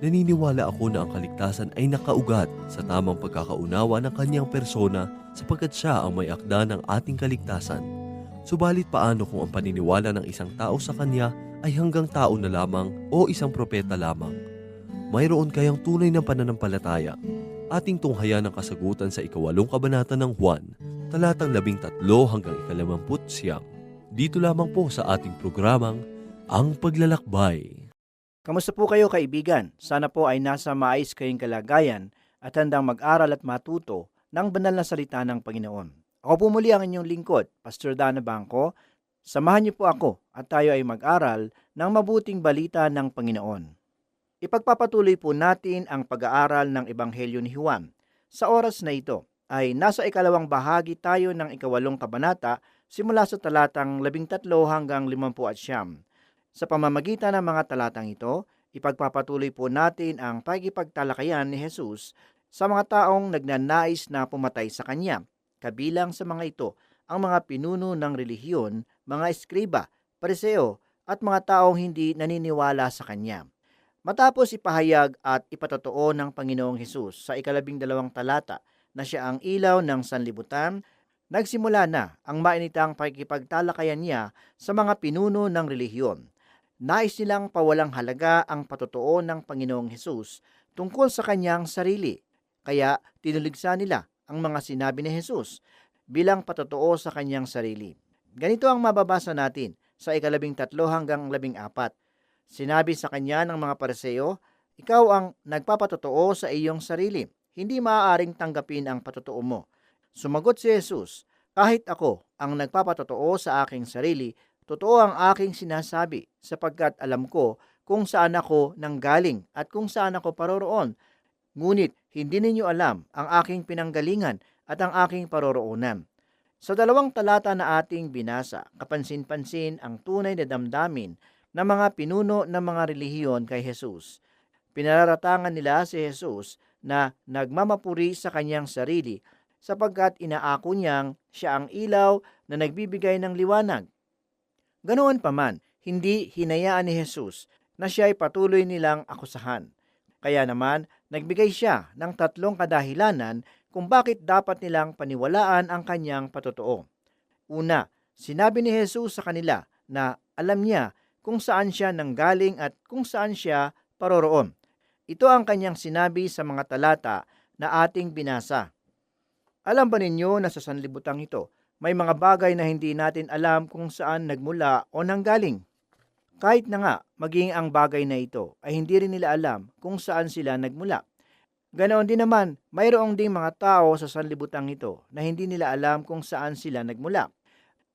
Naniniwala ako na ang kaligtasan ay nakaugat sa tamang pagkakaunawa ng kanyang persona sapagkat siya ang may akda ng ating kaligtasan. Subalit paano kung ang paniniwala ng isang tao sa kanya ay hanggang tao na lamang o isang propeta lamang? Mayroon kayang tunay ng pananampalataya? Ating tunghayan ang kasagutan sa ikawalong kabanata ng Juan, talatang labing tatlo hanggang ikalawamput siyam. Dito lamang po sa ating programang Ang Paglalakbay. Kamusta po kayo kaibigan? Sana po ay nasa maayos kayong kalagayan at handang mag-aral at matuto ng banal na salita ng Panginoon. Ako po muli ang inyong lingkod, Pastor Dana Bangko. Samahan niyo po ako at tayo ay mag-aral ng mabuting balita ng Panginoon. Ipagpapatuloy po natin ang pag-aaral ng Ebanghelyo ni Juan. Sa oras na ito ay nasa ikalawang bahagi tayo ng ikawalong kabanata simula sa talatang 13 hanggang 50 at siyam. Sa pamamagitan ng mga talatang ito, ipagpapatuloy po natin ang pagkipagtalakayan ni Jesus sa mga taong nagnanais na pumatay sa Kanya. Kabilang sa mga ito ang mga pinuno ng relihiyon, mga eskriba, pariseo, at mga taong hindi naniniwala sa Kanya. Matapos ipahayag at ipatotoo ng Panginoong Hesus sa ikalabing dalawang talata na siya ang ilaw ng sanlibutan, nagsimula na ang mainitang pagkipagtalakayan niya sa mga pinuno ng relihiyon. Nais nilang pawalang halaga ang patotoo ng Panginoong Hesus tungkol sa kanyang sarili. Kaya tinuligsa nila ang mga sinabi ni Hesus bilang patotoo sa kanyang sarili. Ganito ang mababasa natin sa ikalabing tatlo hanggang labing apat. Sinabi sa kanya ng mga pareseo, Ikaw ang nagpapatotoo sa iyong sarili. Hindi maaaring tanggapin ang patotoo mo. Sumagot si Jesus, Kahit ako ang nagpapatotoo sa aking sarili, totoo ang aking sinasabi sapagkat alam ko kung saan ako nanggaling at kung saan ako paroroon. Ngunit hindi ninyo alam ang aking pinanggalingan at ang aking paroroonan. Sa dalawang talata na ating binasa, kapansin-pansin ang tunay na damdamin ng mga pinuno ng mga relihiyon kay Jesus. Pinararatangan nila si Jesus na nagmamapuri sa kanyang sarili sapagkat inaako niyang siya ang ilaw na nagbibigay ng liwanag. Ganoon pa man, hindi hinayaan ni Jesus na siya ay patuloy nilang akusahan. Kaya naman, nagbigay siya ng tatlong kadahilanan kung bakit dapat nilang paniwalaan ang kanyang patotoo. Una, sinabi ni Jesus sa kanila na alam niya kung saan siya nanggaling at kung saan siya paroroon. Ito ang kanyang sinabi sa mga talata na ating binasa. Alam ba ninyo na sa sanlibutang ito, may mga bagay na hindi natin alam kung saan nagmula o nanggaling? Kahit na nga, maging ang bagay na ito ay hindi rin nila alam kung saan sila nagmula. Ganoon din naman, mayroong ding mga tao sa sanlibutang ito na hindi nila alam kung saan sila nagmula.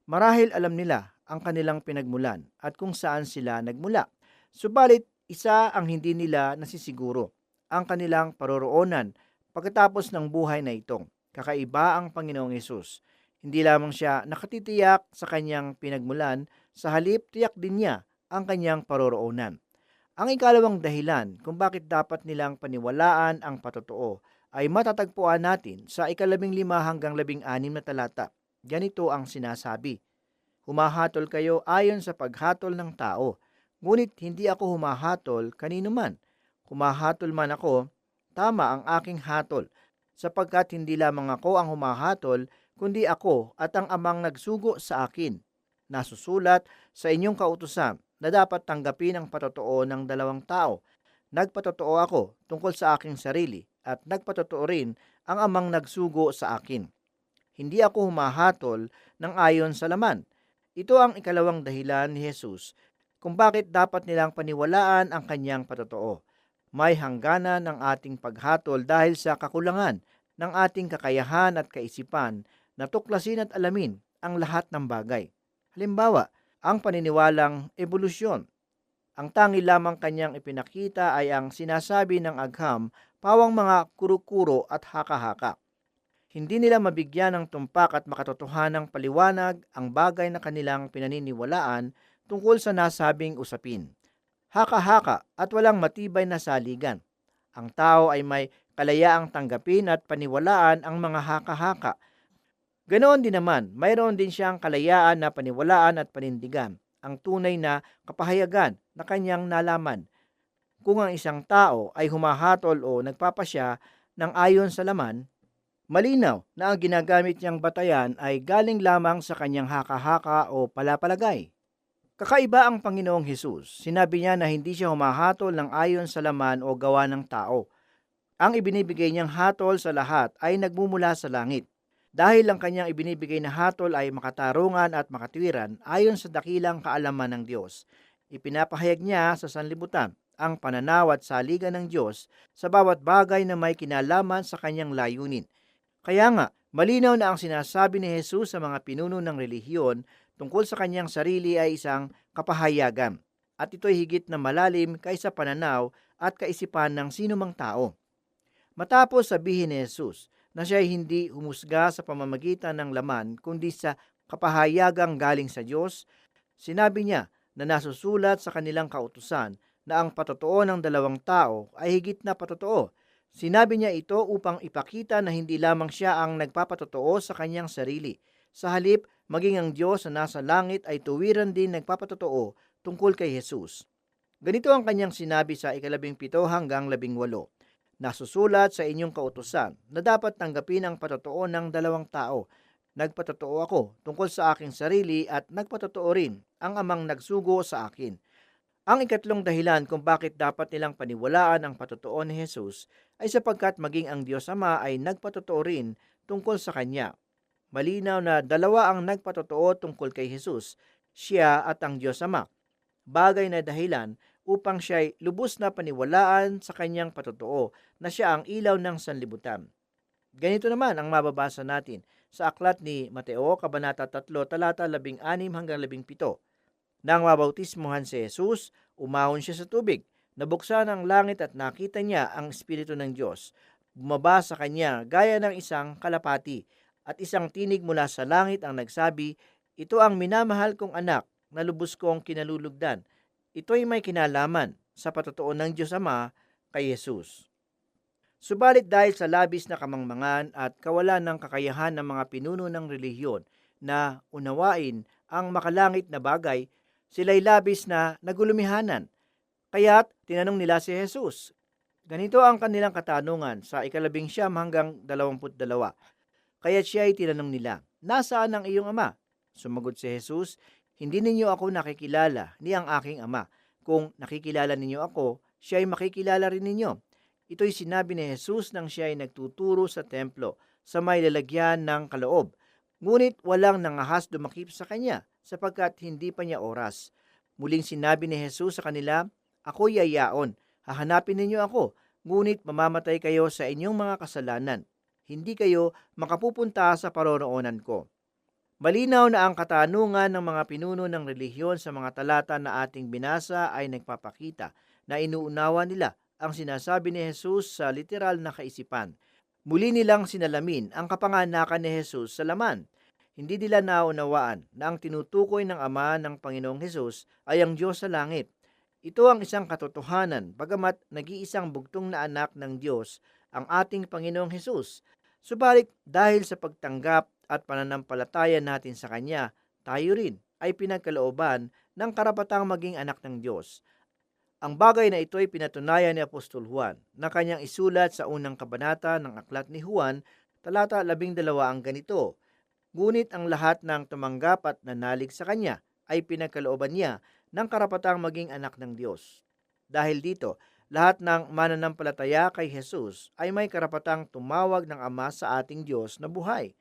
Marahil alam nila ang kanilang pinagmulan at kung saan sila nagmula. Subalit, isa ang hindi nila nasisiguro, ang kanilang paroroonan pagkatapos ng buhay na ito. Kakaiba ang Panginoong Yesus. Hindi lamang siya nakatitiyak sa kanyang pinagmulan, sa halip tiyak din niya ang kanyang paroroonan. Ang ikalawang dahilan kung bakit dapat nilang paniwalaan ang patotoo ay matatagpuan natin sa ikalabing lima hanggang labing anim na talata. Ganito ang sinasabi. Humahatol kayo ayon sa paghatol ng tao, ngunit hindi ako humahatol kanino man. Humahatol man ako, tama ang aking hatol, sapagkat hindi lamang ako ang humahatol, kundi ako at ang amang nagsugo sa akin. Nasusulat sa inyong kautusan na dapat tanggapin ang patotoo ng dalawang tao. Nagpatotoo ako tungkol sa aking sarili at nagpatotoo rin ang amang nagsugo sa akin. Hindi ako humahatol ng ayon sa laman. Ito ang ikalawang dahilan ni Jesus kung bakit dapat nilang paniwalaan ang kanyang patotoo. May hangganan ng ating paghatol dahil sa kakulangan ng ating kakayahan at kaisipan na tuklasin at alamin ang lahat ng bagay. Halimbawa, ang paniniwalang ebolusyon. Ang tangi lamang kanyang ipinakita ay ang sinasabi ng agham, pawang mga kuro-kuro at haka-haka. Hindi nila mabigyan ng tumpak at makatotohanang paliwanag ang bagay na kanilang pinaniniwalaan tungkol sa nasabing usapin. Haka-haka at walang matibay na saligan. Ang tao ay may kalayaang tanggapin at paniwalaan ang mga haka-haka. Ganoon din naman, mayroon din siyang kalayaan na paniwalaan at panindigan ang tunay na kapahayagan na kanyang nalaman. Kung ang isang tao ay humahatol o nagpapasya ng ayon sa laman, malinaw na ang ginagamit niyang batayan ay galing lamang sa kanyang haka-haka o palapalagay. Kakaiba ang Panginoong Hesus. Sinabi niya na hindi siya humahatol ng ayon sa laman o gawa ng tao. Ang ibinibigay niyang hatol sa lahat ay nagmumula sa langit. Dahil ang kanyang ibinibigay na hatol ay makatarungan at makatwiran ayon sa dakilang kaalaman ng Diyos. Ipinapahayag niya sa sanlibutan ang pananaw at saligan ng Diyos sa bawat bagay na may kinalaman sa kanyang layunin. Kaya nga, malinaw na ang sinasabi ni Jesus sa mga pinuno ng relihiyon tungkol sa kanyang sarili ay isang kapahayagan at ito'y higit na malalim kaysa pananaw at kaisipan ng sinumang tao. Matapos sabihin ni Jesus na siya ay hindi humusga sa pamamagitan ng laman kundi sa kapahayagang galing sa Diyos, sinabi niya na nasusulat sa kanilang kautusan na ang patotoo ng dalawang tao ay higit na patotoo. Sinabi niya ito upang ipakita na hindi lamang siya ang nagpapatotoo sa kanyang sarili. Sa halip, maging ang Diyos na nasa langit ay tuwiran din nagpapatotoo tungkol kay Jesus. Ganito ang kanyang sinabi sa ikalabing pito hanggang labing walo. Nasusulat sa inyong kautusan na dapat tanggapin ang patotoo ng dalawang tao. Nagpatotoo ako tungkol sa aking sarili at nagpatotoo rin ang amang nagsugo sa akin. Ang ikatlong dahilan kung bakit dapat nilang paniwalaan ang patotoo ni Jesus ay sapagkat maging ang Diyos Ama ay nagpatotoo rin tungkol sa Kanya. Malinaw na dalawa ang nagpatotoo tungkol kay Jesus, siya at ang Diyos Ama. Bagay na dahilan upang siya ay lubos na paniwalaan sa kanyang patotoo na siya ang ilaw ng sanlibutan. Ganito naman ang mababasa natin sa aklat ni Mateo, Kabanata 3, talata 16 hanggang 17. Nang mabautismuhan si Jesus, umahon siya sa tubig. Nabuksan ang langit at nakita niya ang Espiritu ng Diyos. Bumaba sa kanya gaya ng isang kalapati at isang tinig mula sa langit ang nagsabi, Ito ang minamahal kong anak na lubos kong kinalulugdan. Ito'y may kinalaman sa patotoo ng Diyos Ama kay Jesus. Subalit dahil sa labis na kamangmangan at kawalan ng kakayahan ng mga pinuno ng relihiyon na unawain ang makalangit na bagay, sila'y labis na nagulumihanan. Kaya't tinanong nila si Jesus. Ganito ang kanilang katanungan sa ikalabing siyam hanggang dalawamput dalawa. Kaya't siya ay tinanong nila, Nasaan ang iyong ama? Sumagot si Jesus, Hindi ninyo ako nakikilala ni ang aking ama. Kung nakikilala ninyo ako, siya ay makikilala rin ninyo. Ito'y sinabi ni Jesus nang siya ay nagtuturo sa templo sa may lalagyan ng kaloob. Ngunit walang nangahas dumakip sa kanya sapagkat hindi pa niya oras. Muling sinabi ni Jesus sa kanila, Ako yayaon, hahanapin ninyo ako, ngunit mamamatay kayo sa inyong mga kasalanan. Hindi kayo makapupunta sa paroroonan ko. Malinaw na ang katanungan ng mga pinuno ng relihiyon sa mga talata na ating binasa ay nagpapakita na inuunawa nila ang sinasabi ni Jesus sa literal na kaisipan. Muli nilang sinalamin ang kapanganakan ni Jesus sa laman. Hindi nila naunawaan na ang tinutukoy ng Ama ng Panginoong Jesus ay ang Diyos sa langit. Ito ang isang katotohanan, bagamat nag-iisang bugtong na anak ng Diyos ang ating Panginoong Jesus. Subalit dahil sa pagtanggap at pananampalataya natin sa Kanya, tayo rin ay pinagkalooban ng karapatang maging anak ng Diyos. Ang bagay na ito ay pinatunayan ni Apostol Juan na kanyang isulat sa unang kabanata ng aklat ni Juan, talata 12 ang ganito. Ngunit ang lahat ng tumanggap at nanalig sa kanya ay pinagkalooban niya ng karapatang maging anak ng Diyos. Dahil dito, lahat ng mananampalataya kay Jesus ay may karapatang tumawag ng Ama sa ating Diyos na buhay.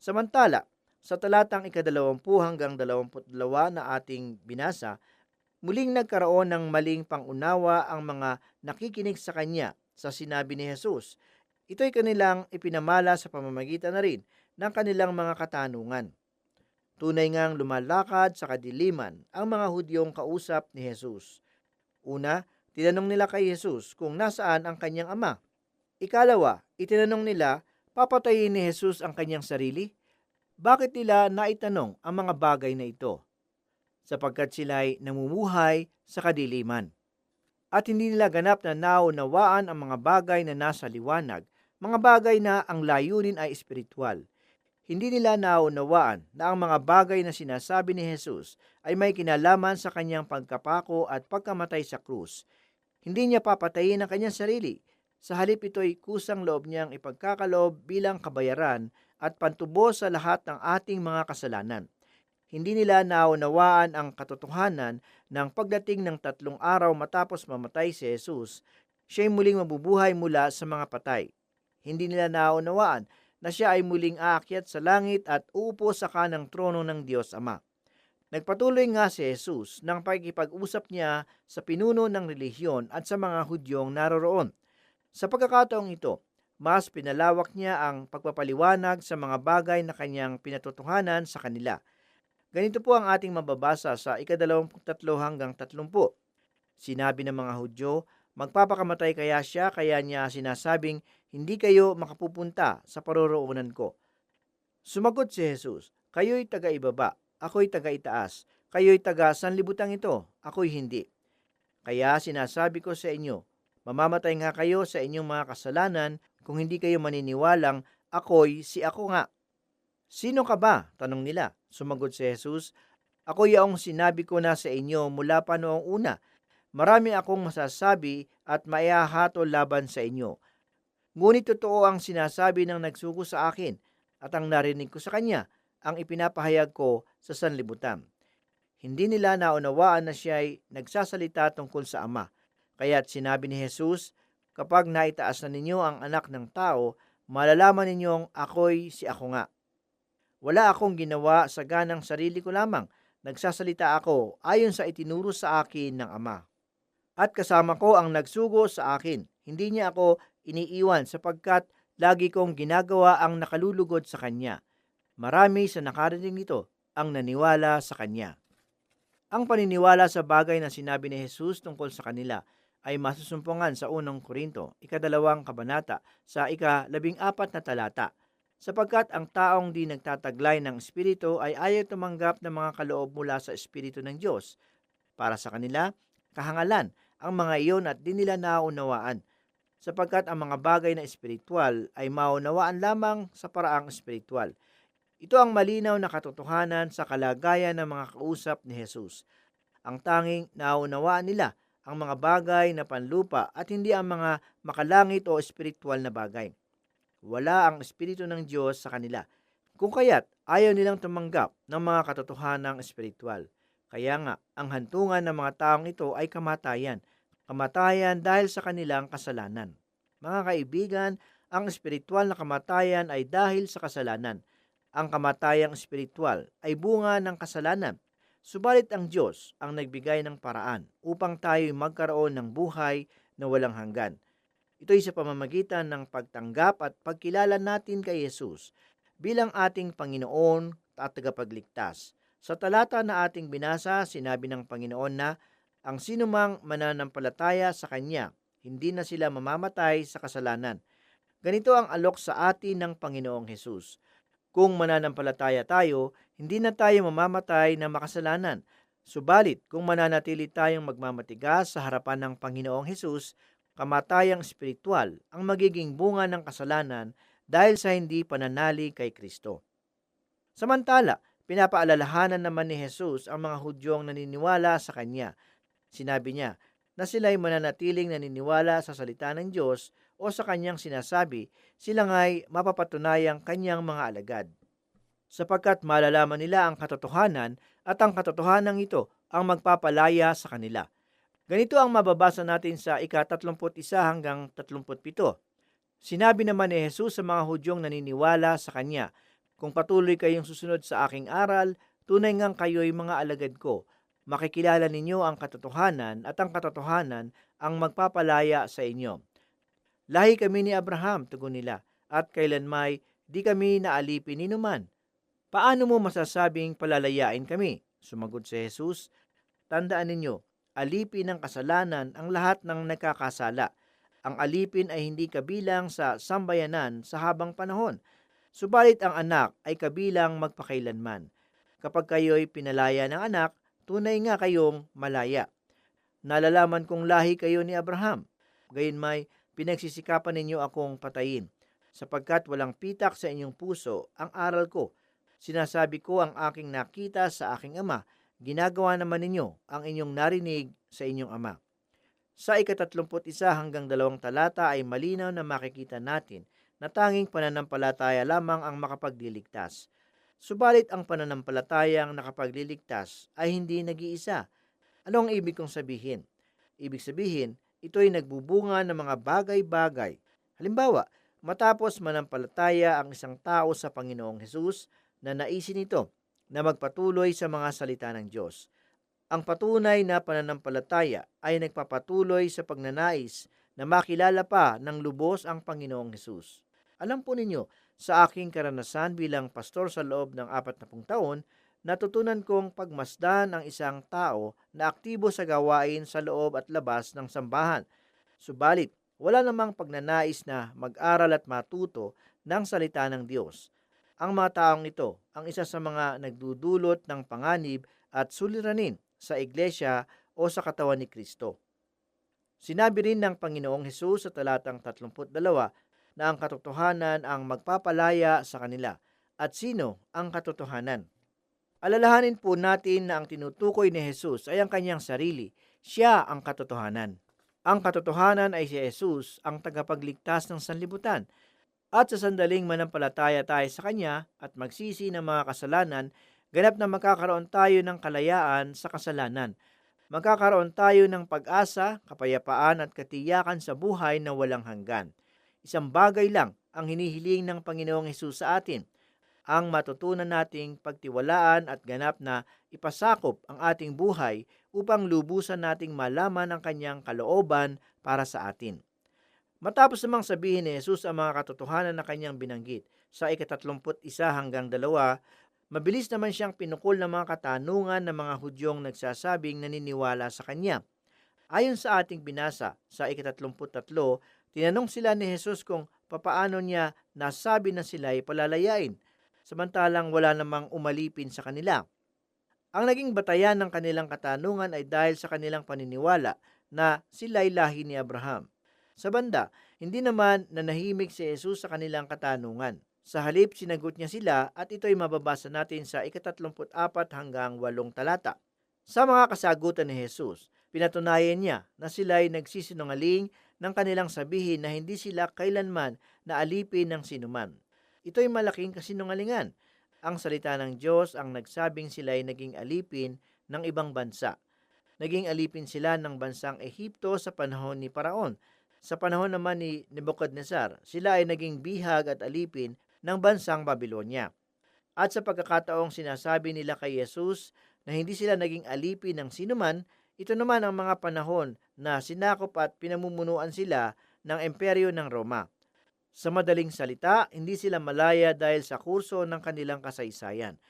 Samantala, sa talatang ikadalawampu hanggang dalawamput dalawa na ating binasa, muling nagkaroon ng maling pangunawa ang mga nakikinig sa Kanya sa sinabi ni Jesus. Ito'y kanilang ipinamala sa pamamagitan na rin ng kanilang mga katanungan. Tunay ngang lumalakad sa kadiliman ang mga Hudyong kausap ni Jesus. Una, tinanong nila kay Jesus kung nasaan ang kanyang ama. Ikalawa, itinanong nila, papatayin ni Jesus ang kanyang sarili? Bakit nila naitanong ang mga bagay na ito? Sapagkat sila'y namumuhay sa kadiliman. At hindi nila ganap na naunawaan ang mga bagay na nasa liwanag, mga bagay na ang layunin ay espiritual. Hindi nila naunawaan na ang mga bagay na sinasabi ni Jesus ay may kinalaman sa kanyang pagkapako at pagkamatay sa krus. Hindi niya papatayin ang kanyang sarili. Sa halip ito'y kusang loob niyang ipagkakaloob bilang kabayaran at pantubo sa lahat ng ating mga kasalanan. Hindi nila naunawaan ang katotohanan ng pagdating ng tatlong araw matapos mamatay si Jesus, siya'y muling mabubuhay mula sa mga patay. Hindi nila naunawaan na siya ay muling aakyat sa langit at uupo sa kanang trono ng Diyos Ama. Nagpatuloy nga si Jesus ng pagkipag-usap niya sa pinuno ng relihiyon at sa mga Hudyong naroroon. Sa pagkakataong ito, mas pinalawak niya ang pagpapaliwanag sa mga bagay na kanyang pinatotohanan sa kanila. Ganito po ang ating mababasa sa ikadalawampung hanggang tatlumpu. Sinabi ng mga Hudyo, magpapakamatay kaya siya kaya niya sinasabing hindi kayo makapupunta sa paroroonan ko. Sumagot si Jesus, kayo'y taga-ibaba, ako'y taga-itaas, kayo'y taga sanlibutan ito, ako'y hindi. Kaya sinasabi ko sa inyo, mamamatay nga kayo sa inyong mga kasalanan kung hindi kayo maniniwalang ako'y si ako nga. Sino ka ba? Tanong nila. Sumagot si Jesus, Ako yaong sinabi ko na sa inyo mula pa noong una. Marami akong masasabi at maihahato laban sa inyo. Ngunit totoo ang sinasabi ng nagsugo sa akin at ang narinig ko sa kanya, ang ipinapahayag ko sa sanlibutan. Hindi nila naunawaan na siya ay nagsasalita tungkol sa Ama. Kaya't sinabi ni Jesus, kapag naitaas na ninyo ang anak ng tao, malalaman ninyong ako'y si ako nga. Wala akong ginawa sa ganang sarili ko lamang. Nagsasalita ako ayon sa itinuro sa akin ng Ama. At kasama ko ang nagsugo sa akin. Hindi niya ako iniiwan sapagkat lagi kong ginagawa ang nakalulugod sa Kanya. Marami sa nakarinig nito ang naniwala sa Kanya. Ang paniniwala sa bagay na sinabi ni Jesus tungkol sa kanila ay masusumpungan sa unang Korinto, ikadalawang kabanata, sa ika-labing apat na talata sapagkat ang taong di nagtataglay ng Espiritu ay ayaw tumanggap ng mga kaloob mula sa Espiritu ng Diyos. Para sa kanila, kahangalan ang mga iyon at di nila naunawaan, sapagkat ang mga bagay na espiritual ay maunawaan lamang sa paraang espiritual. Ito ang malinaw na katotohanan sa kalagayan ng mga kausap ni Jesus. Ang tanging naunawaan nila ang mga bagay na panlupa at hindi ang mga makalangit o espiritual na bagay wala ang Espiritu ng Diyos sa kanila. Kung kaya't ayaw nilang tumanggap ng mga katotohanang espiritual. Kaya nga, ang hantungan ng mga taong ito ay kamatayan. Kamatayan dahil sa kanilang kasalanan. Mga kaibigan, ang espiritual na kamatayan ay dahil sa kasalanan. Ang kamatayang espiritual ay bunga ng kasalanan. Subalit ang Diyos ang nagbigay ng paraan upang tayo magkaroon ng buhay na walang hanggan. Ito ay sa pamamagitan ng pagtanggap at pagkilala natin kay Jesus bilang ating Panginoon at tagapagligtas. Sa talata na ating binasa, sinabi ng Panginoon na ang sinumang mananampalataya sa Kanya, hindi na sila mamamatay sa kasalanan. Ganito ang alok sa atin ng Panginoong Hesus. Kung mananampalataya tayo, hindi na tayo mamamatay na makasalanan. Subalit, kung mananatili tayong magmamatigas sa harapan ng Panginoong Hesus, kamatayang espiritual ang magiging bunga ng kasalanan dahil sa hindi pananali kay Kristo. Samantala, pinapaalalahanan naman ni Jesus ang mga Hudyong naniniwala sa Kanya. Sinabi niya na sila'y mananatiling naniniwala sa salita ng Diyos o sa Kanyang sinasabi, sila nga'y mapapatunayang Kanyang mga alagad. Sapagkat malalaman nila ang katotohanan at ang katotohanan ito ang magpapalaya sa kanila Ganito ang mababasa natin sa ika-31 hanggang 37. Sinabi naman ni Jesus sa mga Hudyong naniniwala sa Kanya, Kung patuloy kayong susunod sa aking aral, tunay ngang kayo'y mga alagad ko. Makikilala ninyo ang katotohanan at ang katotohanan ang magpapalaya sa inyo. Lahi kami ni Abraham, tugon nila, at kailanmay di kami naalipin ni numan. Paano mo masasabing palalayain kami? Sumagot si Jesus, Tandaan ninyo, alipin ng kasalanan ang lahat ng nagkakasala. Ang alipin ay hindi kabilang sa sambayanan sa habang panahon, subalit ang anak ay kabilang magpakailanman. Kapag kayo'y pinalaya ng anak, tunay nga kayong malaya. Nalalaman kong lahi kayo ni Abraham. Gayunmay, pinagsisikapan ninyo akong patayin, sapagkat walang pitak sa inyong puso ang aral ko. Sinasabi ko ang aking nakita sa aking ama, ginagawa naman ninyo ang inyong narinig sa inyong ama. Sa ikatatlumput isa hanggang dalawang talata ay malinaw na makikita natin na tanging pananampalataya lamang ang makapagliligtas. Subalit ang pananampalatayang nakapagliligtas ay hindi nag-iisa. Ano ang ibig kong sabihin? Ibig sabihin, ito'y nagbubunga ng mga bagay-bagay. Halimbawa, matapos manampalataya ang isang tao sa Panginoong Hesus na naisin ito na magpatuloy sa mga salita ng Diyos. Ang patunay na pananampalataya ay nagpapatuloy sa pagnanais na makilala pa ng lubos ang Panginoong Hesus. Alam po ninyo, sa aking karanasan bilang pastor sa loob ng apat na pung taon, natutunan kong pagmasdan ang isang tao na aktibo sa gawain sa loob at labas ng sambahan. Subalit, wala namang pagnanais na mag-aral at matuto ng salita ng Diyos. Ang mga taong ito ang isa sa mga nagdudulot ng panganib at suliranin sa iglesia o sa katawan ni Kristo. Sinabi rin ng Panginoong Hesus sa talatang 32 na ang katotohanan ang magpapalaya sa kanila. At sino ang katotohanan? Alalahanin po natin na ang tinutukoy ni Jesus ay ang kanyang sarili. Siya ang katotohanan. Ang katotohanan ay si Jesus, ang tagapagligtas ng sanlibutan. At sa sandaling manampalataya tayo sa Kanya at magsisi ng mga kasalanan, ganap na magkakaroon tayo ng kalayaan sa kasalanan. Magkakaroon tayo ng pag-asa, kapayapaan at katiyakan sa buhay na walang hanggan. Isang bagay lang ang hinihiling ng Panginoong Hesus sa atin, ang matutunan nating pagtiwalaan at ganap na ipasakop ang ating buhay upang lubusan nating malaman ang kanyang kalooban para sa atin. Matapos namang sabihin ni Jesus ang mga katotohanan na kanyang binanggit sa ikatatlumput isa hanggang dalawa, mabilis naman siyang pinukol ng mga katanungan ng mga Hudyong nagsasabing naniniwala sa kanya. Ayon sa ating binasa sa ikatatlumput tatlo, tinanong sila ni Jesus kung papaano niya nasabi na sila'y palalayain, samantalang wala namang umalipin sa kanila. Ang naging batayan ng kanilang katanungan ay dahil sa kanilang paniniwala na sila'y lahi ni Abraham. Sa banda, hindi naman nanahimik si Jesus sa kanilang katanungan. Sa halip, sinagot niya sila at ito'y mababasa natin sa ikatatlumput apat hanggang walong talata. Sa mga kasagutan ni Jesus, pinatunayan niya na sila'y nagsisinungaling ng kanilang sabihin na hindi sila kailanman naalipin ng sinuman. Ito'y malaking kasinungalingan. Ang salita ng Diyos ang nagsabing sila'y naging alipin ng ibang bansa. Naging alipin sila ng bansang Ehipto sa panahon ni Paraon sa panahon naman ni Nebuchadnezzar, sila ay naging bihag at alipin ng bansang Babylonia. At sa pagkakataong sinasabi nila kay Jesus na hindi sila naging alipin ng sinuman, ito naman ang mga panahon na sinakop at pinamumunuan sila ng imperyo ng Roma. Sa madaling salita, hindi sila malaya dahil sa kurso ng kanilang kasaysayan.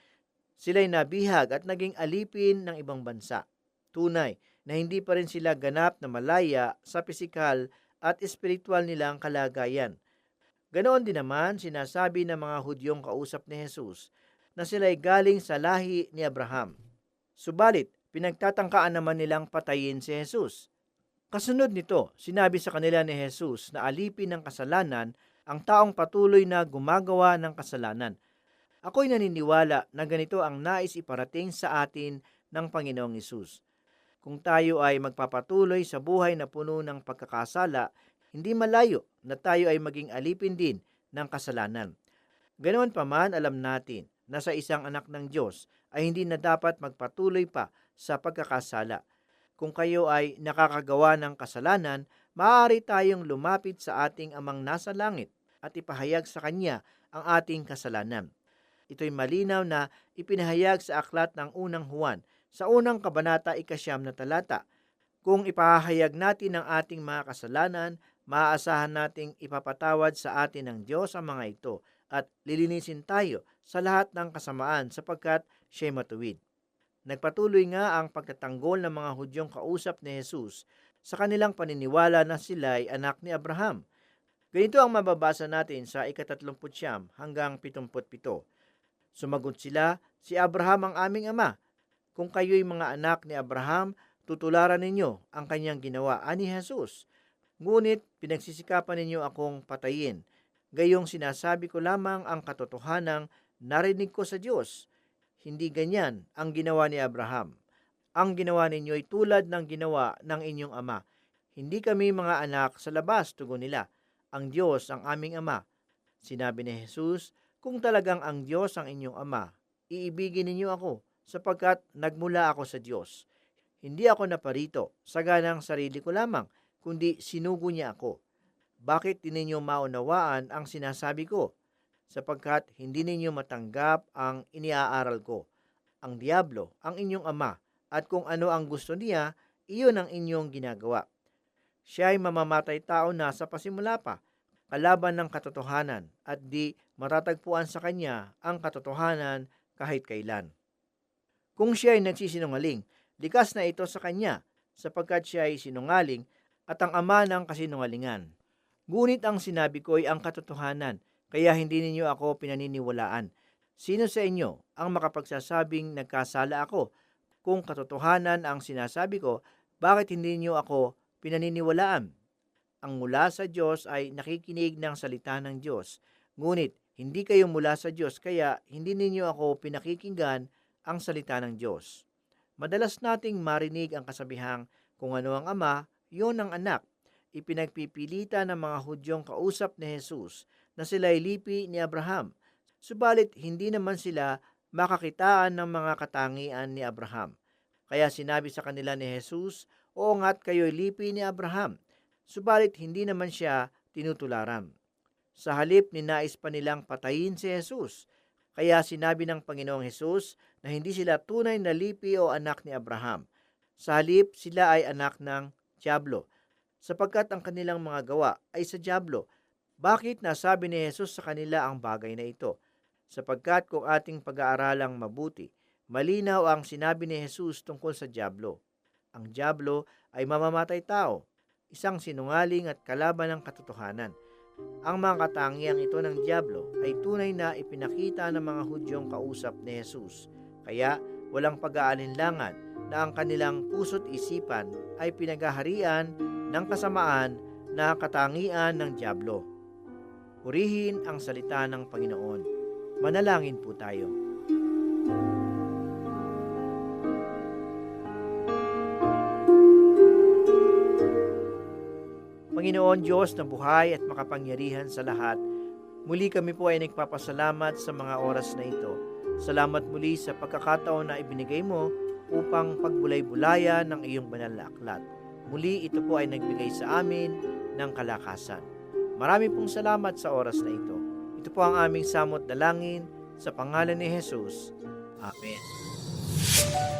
Sila'y nabihag at naging alipin ng ibang bansa. Tunay na hindi pa rin sila ganap na malaya sa pisikal at espiritual nilang kalagayan. Ganoon din naman sinasabi ng mga Hudyong kausap ni Jesus na sila'y galing sa lahi ni Abraham. Subalit, pinagtatangkaan naman nilang patayin si Jesus. Kasunod nito, sinabi sa kanila ni Jesus na alipin ng kasalanan ang taong patuloy na gumagawa ng kasalanan. Ako'y naniniwala na ganito ang nais iparating sa atin ng Panginoong Isus. Kung tayo ay magpapatuloy sa buhay na puno ng pagkakasala, hindi malayo na tayo ay maging alipin din ng kasalanan. Ganoon pa man, alam natin na sa isang anak ng Diyos ay hindi na dapat magpatuloy pa sa pagkakasala. Kung kayo ay nakakagawa ng kasalanan, maaari tayong lumapit sa ating amang nasa langit at ipahayag sa Kanya ang ating kasalanan. Ito'y malinaw na ipinahayag sa aklat ng unang Juan sa unang kabanata ikasyam na talata. Kung ipahayag natin ang ating mga kasalanan, maaasahan nating ipapatawad sa atin ng Diyos ang mga ito at lilinisin tayo sa lahat ng kasamaan sapagkat siya'y matuwid. Nagpatuloy nga ang pagtatanggol ng mga Hudyong kausap ni Jesus sa kanilang paniniwala na sila ay anak ni Abraham. Ganito ang mababasa natin sa ikatatlumputsyam hanggang pitumput-pito. Sumagot sila, si Abraham ang aming ama. Kung kayo'y mga anak ni Abraham, tutularan ninyo ang kanyang ginawa ani Jesus. Ngunit pinagsisikapan ninyo akong patayin. Gayong sinasabi ko lamang ang katotohanang narinig ko sa Diyos. Hindi ganyan ang ginawa ni Abraham. Ang ginawa ninyo ay tulad ng ginawa ng inyong ama. Hindi kami mga anak sa labas, tugon nila. Ang Diyos ang aming ama. Sinabi ni Jesus, kung talagang ang Diyos ang inyong ama, iibigin ninyo ako sapagkat nagmula ako sa Diyos. Hindi ako naparito sa ganang sarili ko lamang, kundi sinugo niya ako. Bakit di ninyo maunawaan ang sinasabi ko? Sapagkat hindi ninyo matanggap ang iniaaral ko. Ang Diablo, ang inyong ama, at kung ano ang gusto niya, iyon ang inyong ginagawa. Siya ay mamamatay tao na sa pasimula pa, kalaban ng katotohanan, at di matatagpuan sa kanya ang katotohanan kahit kailan. Kung siya ay nagsisinungaling, likas na ito sa kanya, sapagkat siya ay sinungaling at ang ama ng kasinungalingan. Ngunit ang sinabi ko ay ang katotohanan, kaya hindi ninyo ako pinaniniwalaan. Sino sa inyo ang makapagsasabing nagkasala ako? Kung katotohanan ang sinasabi ko, bakit hindi niyo ako pinaniniwalaan? Ang mula sa Diyos ay nakikinig ng salita ng Diyos. Ngunit hindi kayo mula sa Diyos, kaya hindi ninyo ako pinakikinggan ang salita ng Diyos. Madalas nating marinig ang kasabihang kung ano ang ama, yon ang anak. Ipinagpipilita ng mga Hudyong kausap ni Jesus na sila lipi ni Abraham. Subalit hindi naman sila makakitaan ng mga katangian ni Abraham. Kaya sinabi sa kanila ni Jesus, Oo nga't kayo'y lipi ni Abraham. Subalit hindi naman siya tinutularan. Sa halip ninais pa nilang patayin si Jesus. Kaya sinabi ng Panginoong Jesus na hindi sila tunay na lipi o anak ni Abraham. Sa halip sila ay anak ng Diablo, sapagkat ang kanilang mga gawa ay sa Diablo. Bakit nasabi ni Jesus sa kanila ang bagay na ito? Sapagkat kung ating pag-aaralang mabuti, malinaw ang sinabi ni Jesus tungkol sa Diablo. Ang Diablo ay mamamatay tao, isang sinungaling at kalaban ng katotohanan. Ang mga katangiang ito ng Diablo ay tunay na ipinakita ng mga Hudyong kausap ni Jesus. Kaya walang pag-aalinlangan na ang kanilang puso't isipan ay pinaghaharian ng kasamaan na katangian ng Diablo. Purihin ang salita ng Panginoon. Manalangin po tayo. Panginoon Diyos na buhay at makapangyarihan sa lahat, muli kami po ay nagpapasalamat sa mga oras na ito. Salamat muli sa pagkakataon na ibinigay mo upang pagbulay-bulayan ng iyong banal na aklat. Muli ito po ay nagbigay sa amin ng kalakasan. Marami pong salamat sa oras na ito. Ito po ang aming samot dalangin sa pangalan ni Jesus. Amen.